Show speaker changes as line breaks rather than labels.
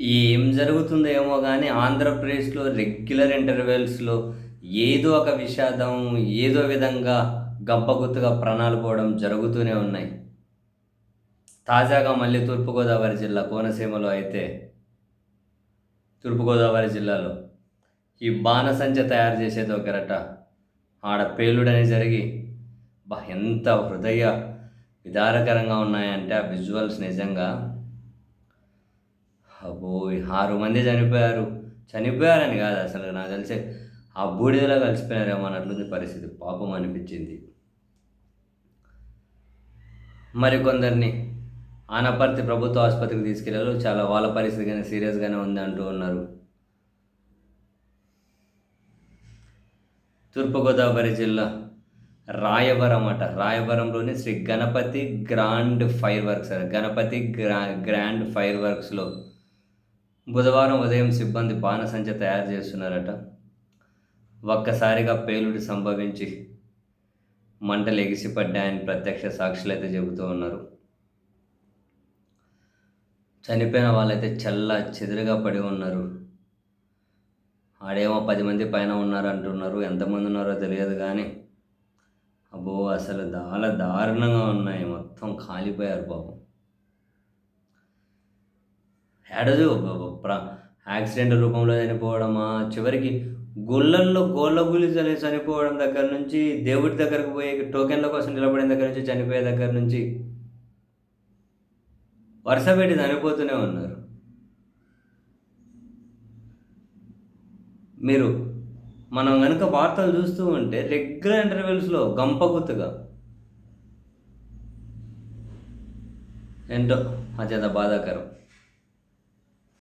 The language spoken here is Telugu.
ఏం జరుగుతుందో ఏమో కానీ ఆంధ్రప్రదేశ్లో రెగ్యులర్ ఇంటర్వెల్స్లో ఏదో ఒక విషాదం ఏదో విధంగా గబ్బగుత్తుగా ప్రాణాలు పోవడం జరుగుతూనే ఉన్నాయి. తాజాగా మళ్ళీ తూర్పుగోదావరి జిల్లా కోనసీమలో అయితే తూర్పుగోదావరి జిల్లాలో ఈ బాణసంచ తయారు చేసేది ఒకరట. ఆడ పేలుడని జరిగి బా ఎంత హృదయ విదారకరంగా ఉన్నాయంటే ఆ విజువల్స్ నిజంగా అబ్బో ఆరు మంది చనిపోయారు. చనిపోయారని కాదు అసలు నాకు తెలిసి ఆ బూడిదలో కలిసిపోయారేమో అన్నట్లుంది పరిస్థితి. పాపం అనిపించింది. మరి కొందరిని ఆనపర్తి ప్రభుత్వ ఆసుపత్రికి తీసుకెళ్ళారు చాలా వాళ్ళ పరిస్థితి కానీ సీరియస్గానే ఉంది అంటూ ఉన్నారు. తూర్పుగోదావరి జిల్లా రాయవరం అట. రాయవరంలోని Sri Ganapathi grand fire works Ganapathi గ్రా గ్రాండ్ ఫైర్ వర్క్స్లో బుధవారం ఉదయం సిబ్బంది బాణసంచ తయారు చేస్తున్నారట. ఒక్కసారిగా పేలుడు సంభవించి మంటలు ఎగిసిపడ్డాయని ప్రత్యక్ష సాక్షులు అయితే చెబుతూ ఉన్నారు. చనిపోయిన వాళ్ళైతే చల్ల చెదురుగా పడి ఉన్నారు. ఆడేమో పది మంది పైన ఉన్నారు అంటున్నారు. ఎంతమంది ఉన్నారో తెలియదు కానీ అబ్బో అసలు చాలా దారుణంగా ఉన్నాయి. మొత్తం కాలిపోయారు పాపం. ఏడదు. ప్ర యాక్సిడెంట్ రూపంలో చనిపోవడమా? చివరికి గుళ్ళల్లో గోళ్ళ గులి చనిపోవడం దగ్గర నుంచి దేవుడి దగ్గరకు పోయే టోకెన్ల కోసం నిలబడిన దగ్గర నుంచి చనిపోయే దగ్గర నుంచి వరుస పెట్టి చనిపోతూనే ఉన్నారు. మీరు మనం కనుక వార్తలు చూస్తూ ఉంటే రెగ్యులర్ ఇంటర్వెల్స్లో గంపగుత్తుగా ఏంటో అత్యంత బాధాకరం.